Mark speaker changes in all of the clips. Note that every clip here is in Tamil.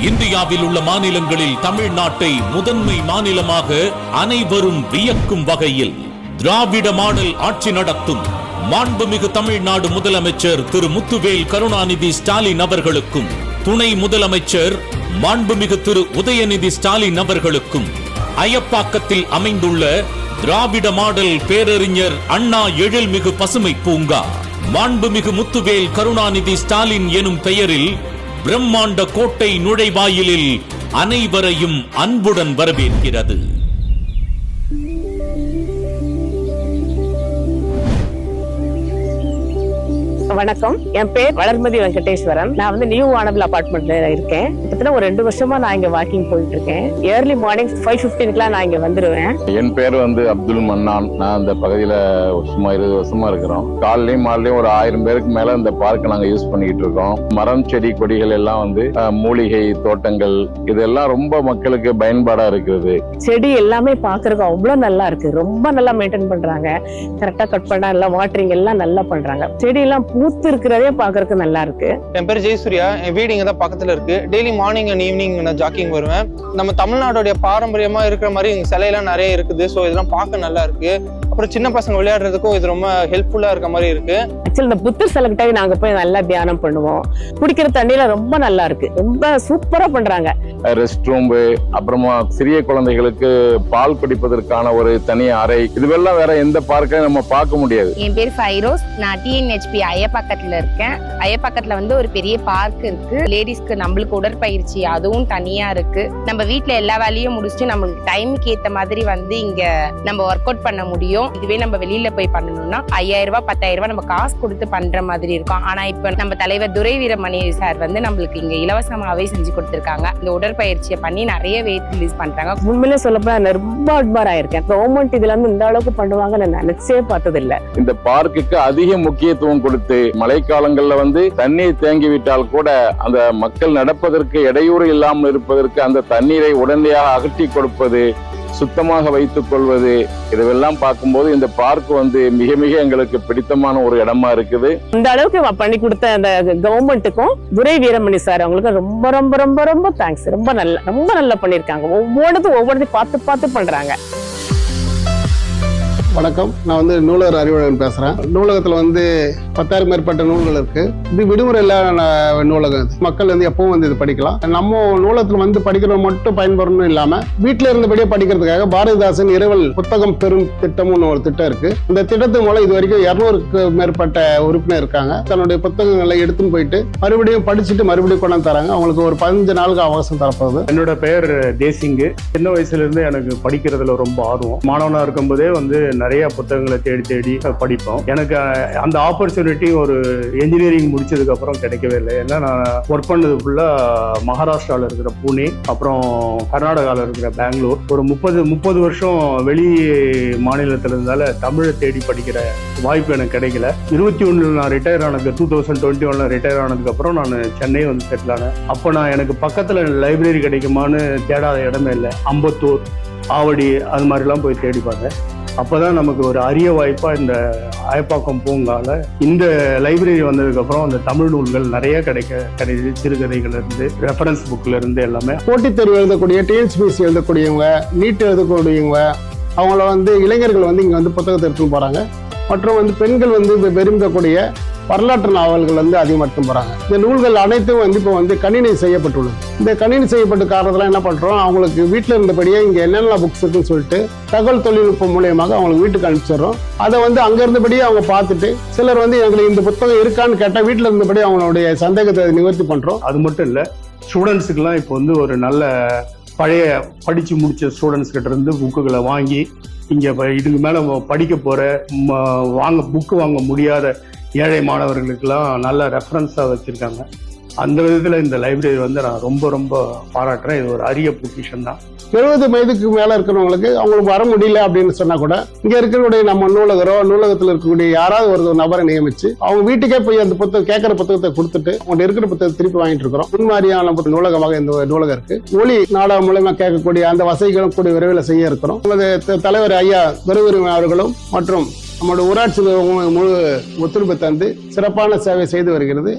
Speaker 1: இந்தியாவில் உள்ள மாநிலங்களில் தமிழ்நாட்டை முதன்மை மாநிலமாக அனைவரும் வியக்கும் வகையில் திராவிட மாடல் ஆட்சி நடத்தும் மாண்புமிகு தமிழ்நாடு முதலமைச்சர் திரு முத்துவேல் கருணாநிதி ஸ்டாலின் அவர்களுக்கும் துணை முதலமைச்சர் மாண்புமிகு திரு உதயநிதி ஸ்டாலின் அவர்களுக்கும் அயப்பாக்கத்தில் அமைந்துள்ள திராவிட மாடல் பேரறிஞர் அண்ணா எழில்மிகு பசுமை பூங்கா மாண்புமிகு முத்துவேல் கருணாநிதி ஸ்டாலின் எனும் பெயரில் பிரம்மாண்ட கோட்டை நுழைவாயிலில் அனைவரையும் அன்புடன் வரவேற்கிறது.
Speaker 2: வணக்கம். என் பேர் வளர்மதி வெங்கடேஸ்வரன். நான் வந்து நியூ வானபிள் அபார்ட்மெண்ட்ல இருக்கேன். கிட்டத்தட்ட ஒரு ரெண்டு வருஷமா நான் இங்க வாக்கிங் போயிட்டு இருக்கேன் ஏர்லி மார்னிங் ஃபைவ் பிப்டீனுக்குலாம் நான் இங்க வந்துருவேன்.
Speaker 3: என் பேர் வந்து அப்துல் மன்னான். நான் இந்த பகுதியில சும்மா இருபது வருஷமா இருக்கிறோம். காலையிலயும் மாலையும் ஒரு ஆயிரம் பேருக்கு மேல இந்த பார்க்க நாங்க யூஸ் பண்ணிக்கிட்டு இருக்கோம். மரம் செடி கொடிகள் எல்லாம் வந்து மூலிகை தோட்டங்கள் இதெல்லாம் ரொம்ப மக்களுக்கு பயன்பாடா இருக்குது.
Speaker 2: செடி எல்லாமே பாக்குறதுக்கு அவ்வளவு நல்லா இருக்கு. ரொம்ப நல்லா மெயின்டைன் பண்றாங்க. கரெக்டா கட் பண்ணா எல்லாம் வாட்டரிங் எல்லாம் நல்லா பண்றாங்க. செடி எல்லாம் பூத்து இருக்கிறதே பாக்குறதுக்கு நல்லா இருக்கு.
Speaker 4: என் பேர் ஜெயசூர்யா. என் வீடு இங்கே தான் பக்கத்தில் இருக்கு. டெய்லி மார்னிங் அண்ட் ஈவினிங் நான் ஜாக்கிங் வருவேன். நம்ம தமிழ்நாடுடைய பாரம்பரியமா இருக்கிற மாதிரி இங்க சிலையெல்லாம் நிறைய இருக்குது. ஸோ இதெல்லாம் பார்க்க நல்லா இருக்கு. அப்புறம் சின்ன பசங்க விளையாடுறதுக்கும் இது ரொம்ப ஹெல்ப்ஃபுல்லா இருக்க மாதிரி இருக்கு.
Speaker 2: ஆக்சுவலி இந்த புத்தர் சிலைக்கிட்ட நாங்க போய் நல்லா தியானம் பண்ணுவோம். குடிக்கிற தண்ணியில ரொம்ப நல்லா இருக்கு. ரொம்ப சூப்பரா பண்றாங்க.
Speaker 3: ரெஸ்ட் ரூம் அப்புறமா சிறிய குழந்தைகளுக்கு பால் குடிப்பதற்கான ஒரு தனி அறை. இதுவெல்லாம் வேற எந்த பார்க்கையும் நம்ம பார்க்க முடியாது.
Speaker 5: என் பேர் ஃபைரோஸ். நான் டிஎன்ஹெச்பி அயப்பக்கத்துல இருக்கேன். அயப்பக்கத்துல வந்து ஒரு பெரிய பார்க் இருக்கு. லேடிஸ்க்கு நம்மளுக்கு உடற்பயிற்சி அதுவும் தனியா இருக்கு. நம்ம வீட்ல எல்லா வேலையும் முடிச்சுட்டு நம்மளுக்கு டைமுக்கு ஏத்த மாதிரி வந்து இங்க நம்ம ஒர்க் அவுட் பண்ண முடியும். இதுவே நம்ம வெளியில போய் பண்ணணும்னா ஐயாயிரம் ரூபாய் பத்தாயிரம் ரூபாய் நம்ம காசு கொடுத்து பண்ற மாதிரி இருக்கும். ஆனா இப்ப நம்ம தலைவர் துரை வீரமணி சார் வந்து நம்மளுக்கு இங்க இலவசமாவே செஞ்சு கொடுத்திருக்காங்க. இந்த உடற்பயிற்சியை பண்ணி நிறைய வெயிட் ரிலீஸ் பண்றாங்க.
Speaker 2: உண்மையிலே சொல்லப்போனா நான் ரொம்ப அட்பார் ஆயிருக்கேன். கவர்மெண்ட் இதுல இருந்து இந்த அளவுக்கு பண்ணுவாங்க நான் நினைச்சே பார்த்தது இல்ல
Speaker 3: இந்த பார்க்குக்கு அதிக முக்கியத்துவம் கொடுத்து மழைக்காலங்கள்ல வந்து தண்ணீர் தேங்கி விட்டால் கூட அந்த மக்கள் நடப்பதற்கு இடையூறு இல்லாமல் இருப்பதற்கு அந்த தண்ணீரை உடனடியாக அகற்றி கொடுப்பது சுத்தமாக வைத்துக் கொள்வது இதுவெல்லாம் பார்க்கும்போது இந்த பார்க் வந்து மிக மிக எங்களுக்கு பிடித்தமான ஒரு இடமா இருக்குது.
Speaker 2: இந்த அளவுக்கு பண்ணி கொடுத்த அந்த கவர்மெண்ட்டுக்கும் துரை வீரமணி சார் அவங்களுக்கு ரொம்ப ரொம்ப ரொம்ப ரொம்ப தேங்க்ஸ் ரொம்ப நல்ல ரொம்ப நல்லா பண்ணிருக்காங்க ஒவ்வொன்றதும் ஒவ்வொன்றதையும் பார்த்து பார்த்து பண்றாங்க.
Speaker 6: வணக்கம். நான் வந்து நூலகர் அறிவழகன் பேசுகிறேன் நூலகத்தில் வந்து பத்தாயிரம் மேற்பட்ட நூல்கள் இருக்கு. இது விடுமுறை இல்லாத நூலகம் இது. மக்கள் வந்து எப்பவும் வந்து இது படிக்கலாம். நம்ம நூலகத்தில் வந்து படிக்கிறவங்க மட்டும் பயன்படணும் இல்லாமல் வீட்டில் இருந்தபடியே படிக்கிறதுக்காக பாரதிதாசன் இரவல் புத்தகம் பெரும் திட்டம்னு ஒரு திட்டம் இருக்கு. இந்த திட்டத்தின் மூலம் இது வரைக்கும் இரநூறுக்கு மேற்பட்ட உறுப்பினர் இருக்காங்க. தன்னுடைய புத்தகங்களை எடுத்துன்னு போயிட்டு மறுபடியும் படிச்சுட்டு மறுபடியும் கொண்டாந்து தராங்க. அவங்களுக்கு ஒரு பதினஞ்சு நாளுக்கு அவகாசம் தரப்போகுது.
Speaker 7: என்னோட பெயர் தேசிங்கு சின்ன வயசுல இருந்து எனக்கு படிக்கிறதுல ரொம்ப ஆர்வம். மாணவனா இருக்கும்போதே வந்து நிறைய புத்தகங்களை தேடி தேடி படிப்போம். எனக்கு அந்த ஆப்பர்ச்சுனிட்டி ஒரு இன்ஜினியரிங் முடிச்சதுக்கு அப்புறம் கிடைக்கவே இல்லை. ஏன்னா நான் ஒர்க் பண்ணது ஃபுல்லா மகாராஷ்டிராவில் இருக்கிற புனே அப்புறம் கர்நாடகாவில் இருக்கிற பெங்களூர். ஒரு முப்பது முப்பது வருஷம் வெளி மாநிலத்தில் இருந்தால தமிழை தேடி படிக்கிற வாய்ப்பு எனக்கு கிடைக்கல. இருபத்தி ஒன்றில் நான் ரிட்டையர் ஆனதுக்கு டூ தௌசண்ட் டுவெண்ட்டி ஒன்ல ரிட்டையர் ஆனதுக்கு அப்புறம் நான் சென்னை வந்து செட்டில் ஆனேன். அப்போ நான் எனக்கு பக்கத்தில் லைப்ரரி கிடைக்குமான்னு தேடாத இடமே இல்லை. அம்பத்தூர் ஆவடி அது மாதிரிலாம் போய் தேடி பார்த்தேன். அப்பதான் நமக்கு ஒரு அரிய வாய்ப்பா இந்த ஆயப்பாக்கம் பூங்கால இந்த லைப்ரரி வந்ததுக்கு அப்புறம் அந்த தமிழ் நூல்கள் நிறைய கிடைக்க கிடைக்குது. சிறுகதைகள் இருந்து ரெஃபரன்ஸ் புக்ல இருந்து எல்லாமே.
Speaker 6: போட்டித் தேர்வு எழுதக்கூடிய டிஎன்சிபிசி எழுதக்கூடியவங்க நீட் எழுதக்கூடியவங்க அவங்கள வந்து இளைஞர்கள் வந்து இங்கே வந்து புத்தகத்தை எடுத்துன்னு போகிறாங்க மற்றும் வந்து பெண்கள் வந்து இப்ப விரும்பக்கூடிய வரலாற்று நாவல்கள் வந்து அதிகம் போகிறாங்க இந்த நூல்கள் அனைத்தும் வந்து இப்போ வந்து கணினி செய்யப்பட்டுள்ளது. இந்த கணினி செய்யப்பட்ட காரணத்தில் என்ன பண்ணுறோம் அவங்களுக்கு வீட்டில் இருந்தபடியே இங்கே என்னென்ன புக்ஸ் இருக்குன்னு சொல்லிட்டு தகவல் தொழில்நுட்பம் மூலியமாக அவங்களுக்கு வீட்டுக்கு அனுப்பிச்சிடுறோம். அதை வந்து அங்கே இருந்தபடியே அவங்க பார்த்துட்டு சிலர் வந்து எங்களுக்கு இந்த புத்தகம் இருக்கான்னு கேட்டால் வீட்டில் இருந்தபடி அவங்களுடைய சந்தேகத்தை நிவர்த்தி பண்ணுறோம்
Speaker 7: அது மட்டும் இல்லை ஸ்டூடெண்ட்ஸுக்கெல்லாம் இப்போ வந்து ஒரு நல்ல பழைய படித்து முடிச்ச ஸ்டூடெண்ட்ஸ் கிட்ட இருந்து புக்குகளை வாங்கி இங்கே இதுக்கு மேலே படிக்க போகிற வாங்க புக்கு வாங்க முடியாத ஏழை மாணவர்களுக்கெல்லாம் நல்ல ரெஃபரன்ஸாக வச்சுருக்காங்க. அந்த விதத்தில் இந்த லைப்ரரி வந்து நான் ரொம்ப ரொம்ப பாராட்டுறேன். இது ஒரு அரிய பொக்கிஷன் தான்.
Speaker 6: எழுபது வயதுக்கு மேல இருக்கிறவங்களுக்கு அவங்களுக்கு வர முடியல அப்படின்னு சொன்னா கூட இங்க இருக்கக்கூடிய நம்ம நூலகரோ நூலகத்தில் இருக்கக்கூடிய யாராவது ஒரு நபரை நியமிச்சு அவங்க வீட்டுக்கே போய் அந்த புத்தகம் கேட்குற புத்தகத்தை கொடுத்துட்டு அவங்க இருக்கிற புத்தகத்தை திருப்பி வாங்கிட்டு இருக்கிறோம். முன்மாதிரியான ஒரு நூலகமாக இந்த நூலகம் இருக்கு. ஒளி நாடகம் மூலமா கேட்கக்கூடிய அந்த வசதிகளும் கூடிய விரைவில் செய்ய இருக்கிறோம். உங்களது தலைவர் ஐயா துரைவரி அவர்களும் மற்றும் நம்மளோட ஊராட்சி முழு ஒத்துழைப்பு தந்து சிறப்பான சேவை செய்து வருகிறது.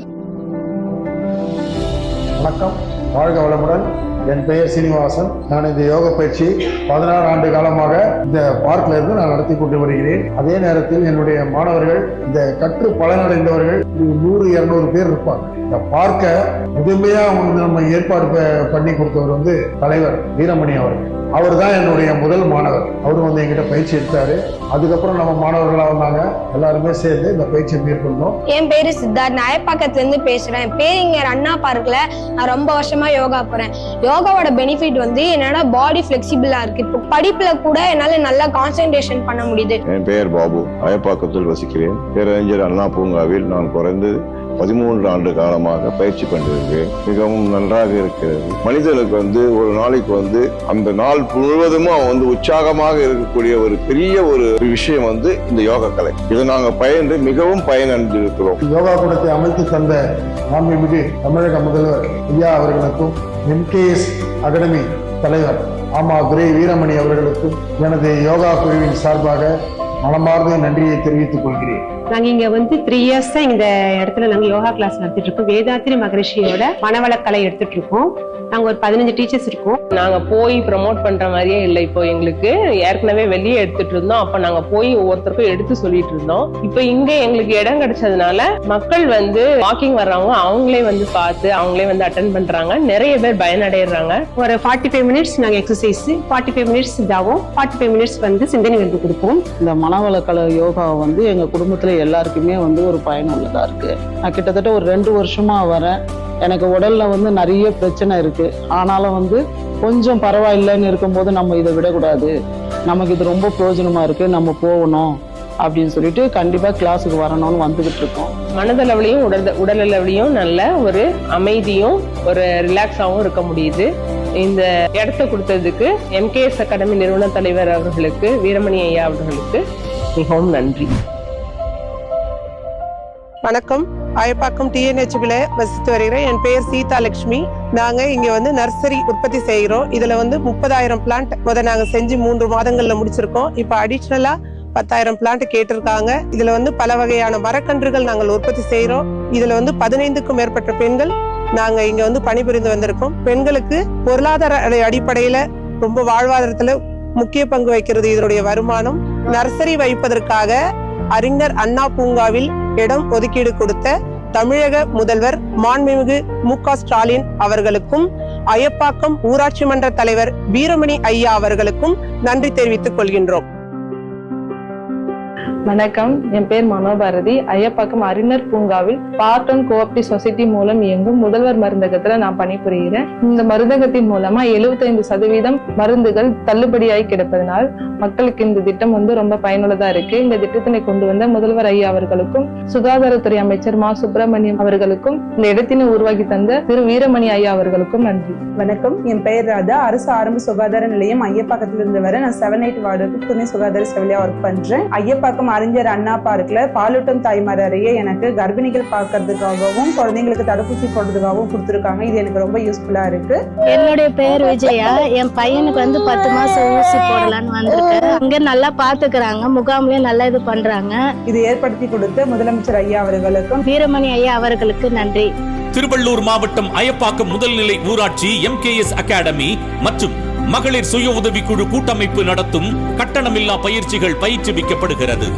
Speaker 8: வணக்கம். வாழ்க வளமுடன். என் பெயர் சீனிவாசன். நான் இந்த யோக பயிற்சி பதினாறு ஆண்டு காலமாக இந்த பார்க்ல இருந்து நான் நடத்தி கொண்டு வருகிறேன். அதே நேரத்தில் என்னுடைய மாணவர்கள் இந்த கற்று பலனடைந்தவர்கள் நூறு இருநூறு பேர் இருப்பாங்க. இந்த பார்க்க முதன்மையா வந்து நம்ம ஏற்பாடு பண்ணி கொடுத்தவர் வந்து தலைவர் வீரமணி அவர்கள். அவர் தான் என்னுடைய முதல் மாணவர். அவரும் வந்து என்கிட்ட பயிற்சி எடுத்தாரு. அதுக்கப்புறம் நம்ம மாணவர்களா வந்தாங்க. எல்லாருமே சேர்ந்து இந்த பயிற்சியை மேற்கொண்டோம்.
Speaker 9: என் பேரு சித்தார்த். நான் அயப்பாக்கத்துல இருந்து பேசுறேன் பேரிங்கர் அண்ணா பார்க்ல. நான் ரொம்ப வருஷமா யோகா போறேன். யோகாவோட பெனிஃபிட் வந்து என்னோட பாடி ஃபிளெக்சிபிளா இருக்கு. இப்போ படிப்புல கூட என்னால நல்லா கான்சென்ட்ரேஷன் பண்ண முடியுது.
Speaker 10: என் பெயர் பாபு. அயப்பாக்கத்தில் வசிக்கிறேன். பேரறிஞர் அண்ணா பூங்காவில் நான் குறைந்தது பதிமூன்று ஆண்டு காலமாக பயிற்சி கொண்டிருக்கிறேன். மிகவும் நன்றாக இருக்கிறது. மனிதனுக்கு வந்து ஒரு நாளைக்கு வந்து அந்த நாள் முழுவதும் அவன் வந்து உற்சாகமாக இருக்கக்கூடிய ஒரு பெரிய ஒரு விஷயம் வந்து இந்த யோக கலை. இதை நாங்கள் பயின்று மிகவும் பயனடைந்திருக்கிறோம்.
Speaker 8: யோகா குணத்தை அமைத்து தந்த மாண்புமிகு தமிழக முதல்வர் ஐயா அவர்களுக்கும் எம்கேஎஸ் அகாடமி தலைவர் ஆமா துரை வீரமணி அவர்களுக்கும் எனது யோகா குழுவின் சார்பாக மனமார்ந்த நன்றியை தெரிவித்துக் கொள்கிறேன்.
Speaker 11: நாங்க இங்க வந்து த்ரீ இயர்ஸா இந்த இடத்துல நாங்க யோகா கிளாஸ் நடத்திட்டு இருக்கோம். வேதாத்திரி மகரிஷியோட மனவளக்கலை எடுத்துட்டு இருக்கோம். நாங்க ஒரு பதினஞ்சு டீச்சர்ஸ் இருக்கோம்.
Speaker 12: நாங்க போய் ப்ரமோட் பண்ற மாதிரியே இல்லை. இப்போ எங்களுக்கு ஏற்கனவே வெளியே எடுத்துட்டு இருந்தோம். அப்ப நாங்க போய் ஒவ்வொருத்தருக்கும் எடுத்து சொல்லிட்டு இருந்தோம். இப்போ இங்க எங்களுக்கு இடம் கிடைச்சதுனால மக்கள் வந்து வாக்கிங் வர்றவங்க அவங்களே வந்து பார்த்து அவங்களே வந்து அட்டன் பண்றாங்க. நிறைய பேர் பயனடைறாங்க
Speaker 11: ஒரு ஃபார்ட்டி ஃபைவ் மினிட்ஸ் நாங்க எக்ஸசைஸ் ஃபார்ட்டி ஃபைவ் மினிட்ஸ் இதாகும் ஃபார்ட்டி ஃபைவ் மினிட்ஸ் வந்து சிந்தனை வந்து கொடுப்போம்.
Speaker 13: இந்த மனவளக்கலை யோகா வந்து எங்கள் குடும்பத்தில் எல்லாருக்குமே வந்து ஒரு பயனுள்ளதாக இருக்குது நான் கிட்டத்தட்ட ஒரு ரெண்டு வருஷமாக வரேன் எனக்கு உடலில் வந்து நிறைய பிரச்சனை இருக்குது ஆனாலும் வந்து கொஞ்சம் பரவாயில்லைன்னு இருக்கும்போது நம்ம இதை விடக்கூடாது. நமக்கு இது ரொம்ப பிரயோஜனமாக இருக்குது நம்ம போகணும் அப்படின்னு சொல்லிட்டு கண்டிப்பாக கிளாஸுக்கு வரணும்னு வந்துக்கிட்டு இருக்கோம்.
Speaker 12: மனதளவுலையும் உடல் உடலளவுலையும் நல்ல ஒரு அமைதியும் ஒரு ரிலாக்ஸாகவும் இருக்க முடியுது. இந்த இடத்த கொடுத்ததுக்கு எம்கேஎஸ் அகாடமி நிறுவன தலைவர் அவர்களுக்கு வீரமணி ஐயா அவர்களுக்கு மிகவும் நன்றி.
Speaker 14: வணக்கம். ஆயப்பாக்கம் டிஎன்ஹெச்பில வசித்து வருகிறேன். என் பெயர் சீதா லட்சுமி நாங்க இங்க வந்து நர்சரி உற்பத்தி செய்கிறோம். இதுல வந்து முப்பதாயிரம் பிளான்ட் முத நாங்க செஞ்சு மூன்று மாதங்கள்ல முடிச்சிருக்கோம். இப்போ அடிஷ்னலா பத்தாயிரம் பிளான்ட் கேட்டிருக்காங்க. இதுல வந்து பல வகையான மரக்கன்றுகள் நாங்கள் உற்பத்தி செய்கிறோம். இதுல வந்து பதினைந்துக்கும் மேற்பட்ட பெண்கள் நாங்க இங்க வந்து பணிபுரிந்து வந்திருக்கோம். பெண்களுக்கு பொருளாதார அடிப்படையில ரொம்ப வாழ்வாதாரத்துல முக்கிய பங்கு வகிக்கிறது இதனுடைய வருமானம். நர்சரி வைப்பதற்காக அறிஞர் அண்ணா பூங்காவில் இடம் ஒதுக்கீடு கொடுத்த தமிழக முதல்வர் மாண்புமிகு மு க ஸ்டாலின் அவர்களுக்கும் அயப்பாக்கம் ஊராட்சி மன்ற தலைவர் வீரமணி ஐயா அவர்களுக்கும் நன்றி தெரிவித்துக் கொள்கின்றோம்.
Speaker 12: வணக்கம். என் பேர் மனோபாரதி. ஐயப்பாக்கம் அறிஞர் பூங்காவில் பார்ட் அண்ட் சொசைட்டி மூலம் இயங்கும் முதல்வர் மருந்தகத்துல நான் பணிபுரிகிறேன். இந்த மருந்தகத்தின் மூலமா 75% சதவீதம் மருந்துகள் தள்ளுபடியாகி கிடப்பதனால் மக்களுக்கு இந்த திட்டம் வந்து ரொம்ப பயனுள்ளதா இருக்கு. இந்த திட்டத்தினை கொண்டு வந்த முதல்வர் ஐயா அவர்களுக்கும் சுகாதாரத்துறை அமைச்சர் மா. சுப்பிரமணியம் அவர்களுக்கும் இந்த இடத்தினை உருவாக்கி தந்த திரு. வீரமணி ஐயா அவர்களுக்கும் நன்றி.
Speaker 15: வணக்கம். என் பெயர் ராதா. அரசு ஆரம்ப சுகாதார நிலையம் ஐயப்பாக்கத்திலிருந்து வர நான் செவன் எயிட் வார்டுக்கு துணை சுகாதார செவிலியா ஒர்க் பண்றேன். ஐயப்பாக்கம் அறிஞர் அண்ணா பார்க்ல பாலூட்டும் தாய்மார் அறைய எனக்கு கர்ப்பிணிகள் பார்க்கறதுக்காகவும் குழந்தைங்களுக்கு தடுப்பூசி போடுறதுக்காகவும் கொடுத்துருக்காங்க. இது எனக்கு ரொம்ப யூஸ்ஃபுல்லா இருக்கு.
Speaker 9: என்னுடைய பெயர் விஜயா. என் பையனுக்கு வந்து பத்து மாசம் ஊசி போடலான்னு வந்திருக்கேன் அங்க நல்லா பாத்துக்கிறாங்க. முகாம்லயும் நல்லா இது பண்றாங்க.
Speaker 15: இது ஏற்படுத்தி கொடுத்த முதலமைச்சர் ஐயா அவர்களுக்கும்
Speaker 9: வீரமணி ஐயா அவர்களுக்கு நன்றி.
Speaker 1: திருவள்ளூர் மாவட்டம் அயப்பாக்கம் முதல்நிலை ஊராட்சி எம்கேஎஸ் அகாடமி மற்றும் மகளிர் சுய உதவிக்குழு கூட்டமைப்பு நடத்தும் கட்டணமில்லா பயிற்சிகள் பயிற்றுவிக்கப்படுகிறது.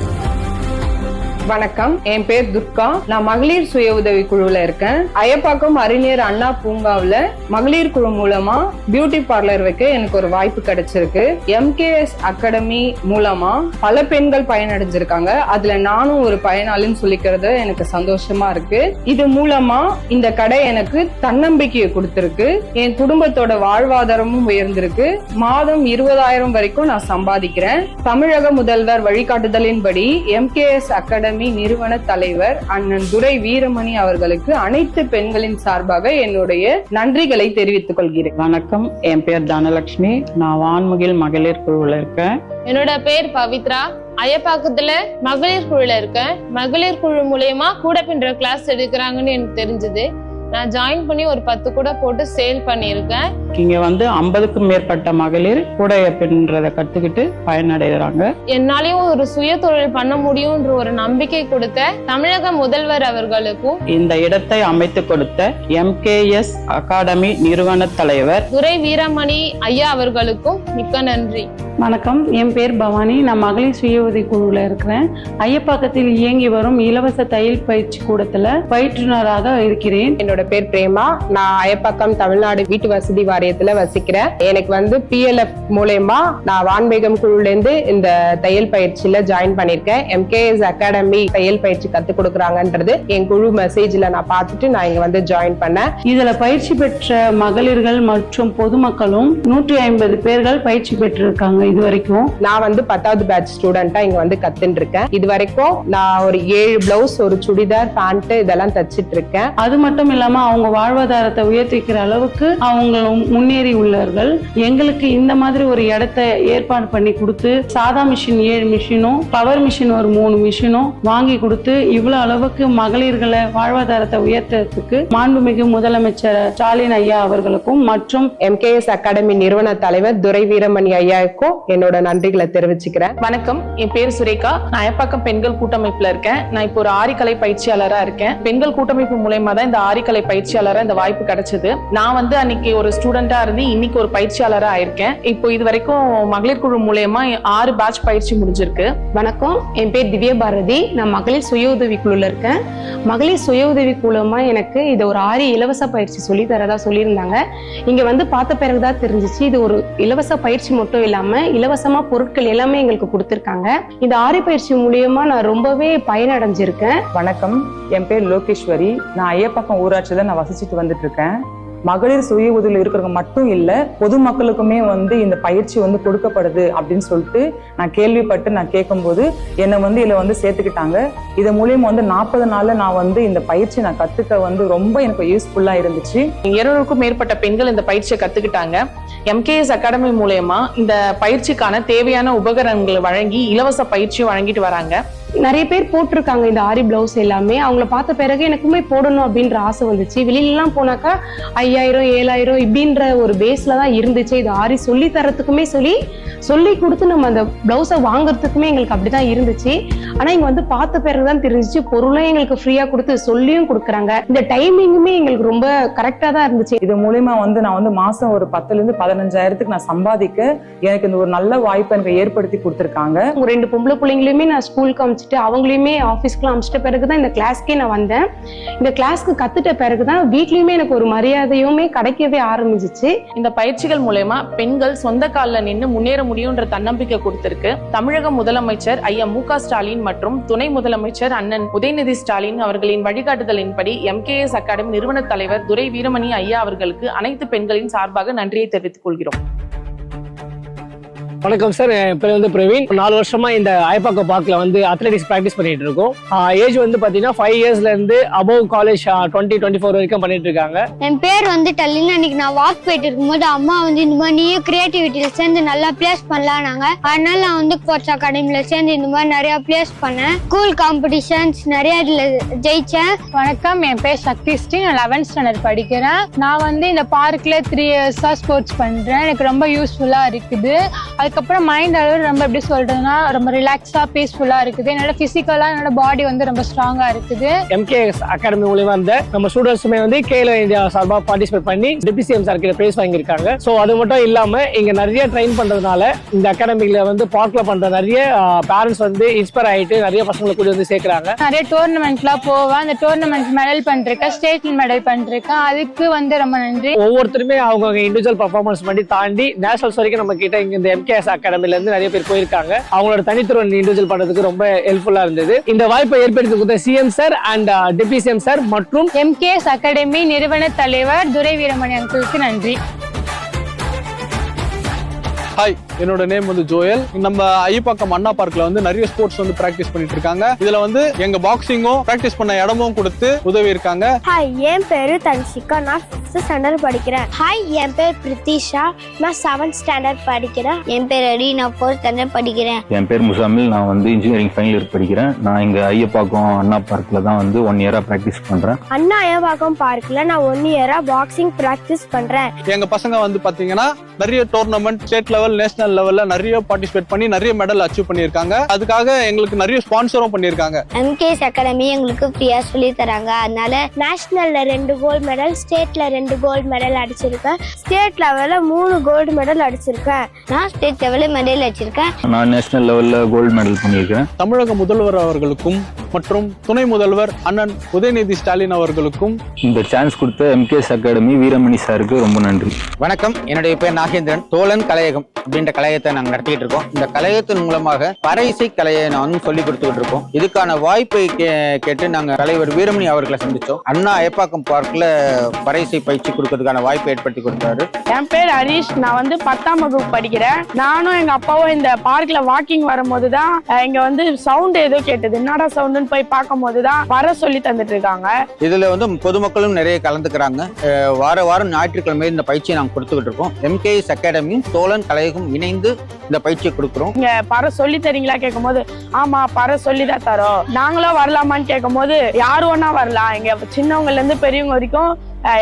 Speaker 12: வணக்கம். என் பேர் துர்கா. நான் மகளிர் சுய உதவி குழுல இருக்கேன். அயப்பாக்கம் அறிஞர் அண்ணா பூங்காவில மகளிர் குழு மூலமா பியூட்டி பார்லர் வைக்க எனக்கு ஒரு வாய்ப்பு கிடைச்சிருக்கு. எம்கேஎஸ் அகாடமி மூலமா பல பெண்கள் பயனடைஞ்சிருக்காங்க. அதுல நானும் ஒரு பயனாளின்னு சொல்லிக்கிறது எனக்கு சந்தோஷமா இருக்கு. இது மூலமா இந்த கடை எனக்கு தன்னம்பிக்கையை கொடுத்திருக்கு. என் குடும்பத்தோட வாழ்வாதாரமும் உயர்ந்திருக்கு. மாதம் இருபதாயிரம் வரைக்கும் நான் சம்பாதிக்கிறேன். தமிழக முதல்வர் வழிகாட்டுதலின்படி எம்கேஎஸ் அகாடமி நிறுவன தலைவர் அண்ணன் துரை வீரமணி அவர்களுக்கு அனைத்து பெண்களின் சார்பாக என்னுடைய நன்றிகளை தெரிவித்துக் கொள்கிறேன்.
Speaker 13: வணக்கம். என் பேர் தனலட்சுமி. நான் வான்முகில் மகளிர் குழுவில் இருக்கேன்.
Speaker 9: என்னோட பேர் பவித்ரா. அயப்பாக்கத்துல மகளிர் குழுல இருக்கேன். மகளிர் குழு மூலயமா கூட பின்ற கிளாஸ் எடுக்கிறாங்கன்னு எனக்கு தெரிஞ்சது.
Speaker 16: நான் ஜாயின் பண்ணி ஒரு பத்து கூட போட்டு சேல் பண்ணியிருக்கேன்.
Speaker 9: இங்க வந்து ஐம்பதுக்கும் மேற்பட்ட மகளிர் கூடைய பின்றதை கத்துக்கிட்டு பயனடைகிறாங்க.
Speaker 16: என்னாலையும் ஒரு சுய தொழில் பண்ண முடியும்ன்ற ஒரு நம்பிக்கை கொடுத்த தமிழக முதல்வர் அவர்களுக்கும்
Speaker 9: இந்த இடத்தை அமைத்து கொடுத்த எம்கேஎஸ் அகாடமி நிறுவன தலைவர்
Speaker 16: துரை வீரமணி ஐயா அவர்களுக்கும் மிக்க நன்றி.
Speaker 11: வணக்கம். என் பேர் பவானி. நான் மகளிர் சுய உதவி குழுவில் இருக்கிறேன். ஐயப்பாக்கத்தில் இயங்கி வரும் இலவச தையல் பயிற்சி கூடத்துல பயிற்றுனராக இருக்கிறேன்.
Speaker 17: என்னோட பேர் பிரேமா. நான் அயப்பாக்கம் தமிழ்நாடு வீட்டு வசதி வாரியத்துல வசிக்கிறேன். எனக்கு வந்து பிஎல்எஃப் மூலயமா நான் வான்வேகம் குழுல இருந்து இந்த தையல் பயிற்சியில ஜாயின் பண்ணிருக்கேன் எம்கேஎஸ் அகாடமி தையல் பயிற்சி கத்து கொடுக்குறாங்கன்றது என் குழு மெசேஜ்ல நான் பார்த்துட்டு நான் இங்க வந்து ஜாயின் பண்ணேன்.
Speaker 11: இதுல பயிற்சி பெற்ற மகளிர்கள் மற்றும் பொதுமக்களும் நூற்றி ஐம்பது பேர்கள் பயிற்சி பெற்றிருக்காங்க. இது வரைக்கும்
Speaker 17: நான் வந்து பத்தாவது பேட்ச் ஸ்டூடெண்டா இங்க வந்து கத்துட்டு இருக்கேன் இது வரைக்கும் நான் ஒரு ஏழு பிளவுஸ் ஒரு சுடிதார் பேண்ட் இதெல்லாம் தச்சிட்டு இருக்கேன்
Speaker 11: அது மட்டும் இல்லாம அவங்க வாழ்வாதாரத்தை உயர்த்திக்கிற அளவுக்கு அவங்க முன்னேறி உள்ளார்கள். எங்களுக்கு இந்த மாதிரி ஒரு இடத்தை ஏற்பாடு பண்ணி கொடுத்து சாதா மிஷின் ஏழு மிஷினும் பவர் மிஷின் ஒரு மூணு மிஷினும் வாங்கி கொடுத்து இவ்வளவு அளவுக்கு மகளிர்களை வாழ்வாதாரத்தை உயர்த்துறதுக்கு மாண்புமிகு முதலமைச்சர் ஸ்டாலின் ஐயா அவர்களுக்கும் மற்றும்
Speaker 17: எம்கேஎஸ் அகாடமி நிறுவன தலைவர் துரை வீரமணி ஐயாவுக்கும் என்னோட நன்றிகளை தெரிவிச்சுக்கிறேன்.
Speaker 18: வணக்கம். என் பேர் சுரேகா. நான் அயப்பாக்கம் பெண்கள் கூட்டமைப்புல இருக்கேன். நான் இப்போ ஒரு ஆரிக்கலை பயிற்சியாளரா இருக்கேன். பெண்கள் கூட்டமைப்பு மூலயமா தான் இந்த ஆரிக்கலை பயிற்சியாளரா இந்த வாய்ப்பு கிடைச்சது. நான் வந்து அன்னைக்கு ஒரு ஸ்டூடெண்டா இருந்து இன்னைக்கு ஒரு பயிற்சியாளரா ஆயிருக்கேன். இப்போ இது வரைக்கும் மகளிர் குழு மூலயமா ஆறு பேட்ச் பயிற்சி முடிஞ்சிருக்கு.
Speaker 11: வணக்கம். என் பேர் திவ்ய பாரதி. நான் மகளிர் சுய உதவி குழுல இருக்கேன். மகளிர் சுய உதவி குழுமா எனக்கு இது ஒரு ஆறு இலவச பயிற்சி சொல்லி தரதா சொல்லியிருந்தாங்க. இங்க வந்து பார்த்த பிறகுதான் தெரிஞ்சிச்சு இது ஒரு இலவச பயிற்சி மட்டும் இல்லாம இலவசமா பொருட்கள் எல்லாமே எங்களுக்கு கொடுத்துருக்காங்க. இந்த ஆரி பயிற்சி மூலியமா நான் ரொம்பவே பயனடைஞ்சிருக்கேன்.
Speaker 19: வணக்கம். என் பேர் லோகேஸ்வரி. நான் ஐயப்பாக்கம் ஊராட்சியில நான் வசிச்சுட்டு வந்துட்டு இருக்கேன் மகளிர் சுய உதவியில் இருக்கிறவங்க மட்டும் இல்ல பொதுமக்களுக்குமே வந்து இந்த பயிற்சி வந்து கொடுக்கப்படுது அப்படின்னு சொல்லிட்டு நான் கேள்விப்பட்டு நான் கேட்கும்போது என்னை வந்து இதுல வந்து சேர்த்துக்கிட்டாங்க. இது மூலியமா வந்து நாற்பது நாள்ல நான் வந்து இந்த பயிற்சி நான் கத்துக்க வந்து ரொம்ப எனக்கு யூஸ்ஃபுல்லா இருந்துச்சு.
Speaker 18: இருநூறுக்கும் மேற்பட்ட பெண்கள் இந்த பயிற்சியை கத்துக்கிட்டாங்க. எம்கேஎஸ் அகாடமி மூலயமா இந்த பயிற்சிக்கான தேவையான உபகரணங்களை வழங்கி இலவச பயிற்சி வழங்கிட்டு வராங்க.
Speaker 11: நிறைய பேர் போட்டிருக்காங்க இந்த ஆரி பிளவுஸ் எல்லாமே. அவங்கள பார்த்த பிறகு எனக்குமே போடணும் அப்படின்ற ஆசை வந்துச்சு. வெளியிலலாம் போனாக்கா ஐயாயிரம் ஏழாயிரம் இப்படின்ற ஒரு பேஸ்ல தான் இருந்துச்சு. இது ஆரி சொல்லி தரத்துக்குமே சொல்லி சொல்லி கொடுத்து நம்ம அந்த பிளவுஸை வாங்குறதுக்குமே எங்களுக்கு அப்படிதான் இருந்துச்சு. ஆனா இங்க வந்து பார்த்த பிறகு தான் தெரிஞ்சிச்சு பொருளும் எங்களுக்கு ஃப்ரீயா கொடுத்து சொல்லியும் கொடுக்குறாங்க. இந்த டைமிங்குமே எங்களுக்கு ரொம்ப கரெக்டா தான் இருந்துச்சு.
Speaker 19: இது மூலியமா வந்து நான் வந்து மாசம் ஒரு பத்துல இருந்து பதினஞ்சாயிரத்துக்கு நான் சம்பாதிக்க எனக்கு இந்த ஒரு நல்ல வாய்ப்பை எனக்கு ஏற்படுத்தி கொடுத்துருக்காங்க.
Speaker 11: ரெண்டு பொம்பளை பிள்ளைங்களையுமே நான் ஸ்கூலுக்கு அமிச்சிட்டு அவங்களையுமே ஆஃபீஸ்க்குலாம் அனுப்பிச்சிட்ட பிறகு தான் இந்த கிளாஸ்க்கே நான் வந்தேன். இந்த கிளாஸ்க்கு கத்துட்ட பிறகு தான் வீட்லயுமே எனக்கு ஒரு மரியாதையுமே கிடைக்கவே ஆரம்பிச்சிச்சு.
Speaker 18: இந்த பயிற்சிகள் மூலயமா பெண்கள் சொந்த காலில் நின்று முன்னேற முடியும்ன்ற தன்னம்பிக்கை கொடுத்திருக்கு. தமிழக முதலமைச்சர் ஐயா மு ஸ்டாலின் மற்றும் துணை முதலமைச்சர் அண்ணன் உதயநிதி ஸ்டாலின் அவர்களின் வழிகாட்டுதலின்படி எம்கேஎஸ் அகாடமி நிறுவன தலைவர் துரை வீரமணி ஐயா அவர்களுக்கு அனைத்து பெண்களின் சார்பாக நன்றியை தெரிவித்துக் கொள்கிறோம்.
Speaker 20: வணக்கம் சார். என் பேர் வந்து பிரவீன். நாலு வருஷமா இந்த அயப்பாக்கம் பார்க்ல வந்து அத்லெட்டிக்ஸ் ப்ராக்டிஸ் பண்ணிட்டு இருக்கோம். ஏஜ் வந்து பாத்தீங்கன்னா ஃபைவ் இயர்ஸ்ல இருந்து above college twenty twenty four வரைக்கும் பண்ணிட்டு இருக்காங்க.
Speaker 21: என் பேர் வந்து டல்லின்னு அன்னைக்கு நான் வாக் போயிட்டு இருக்கும்போது அம்மா வந்து இந்த மாதிரி நீயும் கிரியேட்டிவிட்டியில சேர்ந்து நல்லா பிளேஸ் பண்ணலாம்னாங்க. அதனால நான் வந்து கோச் அகாடமில சேர்ந்து இந்த மாதிரி நிறைய பிளேஸ் பண்ணேன். ஸ்கூல் காம்படிஷன்ஸ் நிறைய இதுல ஜெயிச்சேன்.
Speaker 16: வணக்கம். என் பேர் சக்தி ஸ்ரீ நான் லெவன்த் ஸ்டாண்டர்ட் படிக்கிறேன். நான் வந்து இந்த பார்க்ல த்ரீ இயர்ஸா ஸ்போர்ட்ஸ் பண்றேன். எனக்கு ரொம்ப யூஸ்ஃபுல்லா இருக்குது. அதுக்கப்புறம் மைண்ட் அளவு ரொம்ப எப்படி சொல்றதுன்னா ரொம்ப ரிலாக்ஸா பீஸ்ஃபுல்லா இருக்குது. என்னோட பிசிக்கலா என்னோட பாடி வந்து ரொம்ப ஸ்ட்ராங்கா இருக்குது.
Speaker 20: எம்கேஎஸ் அகாடமி மூலியமா இருந்த நம்ம ஸ்டூடெண்ட்ஸுமே வந்து கேலோ இந்தியா சார்பா பார்ட்டிசிபேட் பண்ணி D P C M sir கிட்ட பிரைஸ் வாங்கியிருக்காங்க. ஸோ அது மட்டும் இல்லாம இங்க நிறைய ட்ரெயின் பண்றதுனால இந்த அகாடமில வந்து பார்க்ல பண்ற நிறைய பேரண்ட்ஸ் வந்து இன்ஸ்பயர் ஆயிட்டு நிறைய பசங்களை கூடி வந்து சேர்க்கறாங்க.
Speaker 16: நிறைய டோர்னமெண்ட்லாம் போவேன். அந்த டோர்னமெண்ட் மெடல் பண்ணிருக்கேன் ஸ்டேட் மெடல் பண்ணிருக்கேன் அதுக்கு வந்து ரொம்ப நன்றி.
Speaker 20: ஒவ்வொருத்தருமே அவங்க இண்டிவிஜுவல் பர்ஃபார்மன்ஸ் பண்ணி தாண்டி நேஷனல்ஸ் வரைக்கும் நம்ம கிட்ட இங்க இந்த எம்கேஎஸ் அகாடமில இருந்து நிறைய பேர் போயிருக்காங்க. அவங்களோட தனித்துவன் இண்டிவிஜுவல் பண்றதுக்கு ரொம்ப ஹெல்ப்ஃபுல்லா இருந்தது. இந்த வாய்ப்பை ஏற்படுத்தி கொடுத்த CM sir and deputy CM sir மற்றும்
Speaker 16: எம்கேஎஸ் அகாடமி நிறுவன தலைவர் துரை வீரமணி அங்கிளுக்கு நன்றி.
Speaker 22: ஹாய் என்னோட நேம் வந்து ஜோயல். நம்ம ஐயப்பாக்கம் அண்ணா பார்க்ல வந்து நிறைய ஸ்போர்ட்ஸ் வந்து பிராக்டிஸ் பண்ணிட்டு இருக்காங்க. இதுல வந்து எங்க பாக்ஸிங்கும் பிராக்டிஸ் பண்ண இடமும் கொடுத்து உதவி இருக்காங்க.
Speaker 9: ஹாய் என் பேரு தன்ஷிகா நான் ஃபிஃப்த் ஸ்டாண்டர்ட் படிக்கிறேன். ஹாய் என் பேர் பிரித்திஷா. நான் செவன்த் ஸ்டாண்டர்ட் படிக்கிறேன். என் பேர் அடி நான் ஃபோர்த் ஸ்டாண்டர்ட் படிக்கிறேன்.
Speaker 23: என் பேர் முசாமில். நான் வந்து இன்ஜினியரிங் ஃபைனல் இயர் படிக்கிறேன். நான் இங்க ஐயப்பாக்கம் அண்ணா பார்க்ல தான் வந்து ஒன் இயரா ப்ராக்டிஸ் பண்றேன்.
Speaker 9: அண்ணா ஐயப்பாக்கம் பார்க்ல நான் ஒன் இயரா பாக்ஸிங் பிராக்டிஸ் பண்றேன்.
Speaker 22: எங்க பசங்க வந்து பாத்தீங்கன்னா நிறைய டோர்னமெண்ட் ஸ்டேட் லெவல் நேஷனல் லெவல்ல நிறைய பார்ட்டிசிபேட் பண்ணி நிறைய மெடல் அச்சீவ் பண்ணியிருக்காங்க. அதுக்காக எங்களுக்கு நிறைய ஸ்பான்சரும் பண்ணியிருக்காங்க.
Speaker 9: எம்கேஎஸ் அகாடமி எங்களுக்கு ஃப்ரீயா சொல்லி தராங்க. அதனால நேஷனல்ல ரெண்டு கோல்டு மெடல் ஸ்டேட்ல ரெண்டு கோல்டு மெடல் அடிச்சிருக்கேன். ஸ்டேட் லெவல்ல மூணு கோல்டு மெடல் அடிச்சிருக்கேன். நான் ஸ்டேட் லெவல்ல மெடல் அடிச்சிருக்கேன்.
Speaker 23: நான் நேஷனல் லெவல்ல கோல்டு மெடல் பண்ணியிருக்கேன்.
Speaker 22: தமிழக முதல்வர் அவர்களுக்கும் மற்றும் துணை முதல்வர் அண்ணன் உதயநிதி ஸ்டாலின் அவர்களுக்கும்
Speaker 23: இந்த சான்ஸ் கொடுத்த எம்கேஎஸ் அகாடமி வீரமணி சாருக்கு ரொம்ப நன்றி.
Speaker 24: வணக்கம். என்னுடைய பேர் நாகேந்திரன். தோழன் கலையகம் அப்படின்ற கலையத்தை நாங்கள் நடத்திட்டு இருக்கோம். இந்த கலையத்தின் மூலமாக பறை இசை கலையை நான் வந்து சொல்லி கொடுத்துக்கிட்டு இருக்கோம். இதுக்கான வாய்ப்பை கே- கேட்டு நாங்கள் தலைவர் வீரமணி அவர்களை சந்திச்சோம். அண்ணா ஐயப்பாக்கம் பார்க்ல பறை இசை பயிற்சி கொடுக்கறதுக்கான வாய்ப்பை ஏற்படுத்தி கொடுத்தாரு.
Speaker 25: என் பேர் ஹரிஷ். நான் வந்து பத்தாம் வகுப்பு படிக்கிறேன். நானும் எங்க அப்பாவும் இந்த பார்க்ல வாக்கிங் வரும்போது தான் இங்க வந்து சவுண்ட் ஏதோ கேட்டது. என்னடா சவுண்டுன்னு போய் பார்க்கும்போது தான் வர சொல்லி தந்துட்டு இருக்காங்க
Speaker 24: இதுல வந்து பொதுமக்களும் நிறைய கலந்துக்கிறாங்க. வார வாரம் ஞாயிற்றுக்கிழமை இந்த பயிற்சியை நாங்கள் கொடுத்துக்கிட்டு இருக்கோம் எம்கேஎஸ் அகாடமியும் தோழன் கலையகம் இணைந்து இந்த பயிற்சியை கொடுக்குறோம்.
Speaker 25: இங்க பற சொல்லி தரீங்களா கேட்கும்போது ஆமா பற சொல்லி தான் தரோம். நாங்களும் வரலாமான்னு கேட்கும்போது யார் வேணா வரலாம்? இங்க சின்னவங்கல இருந்து பெரியவங்க வரைக்கும்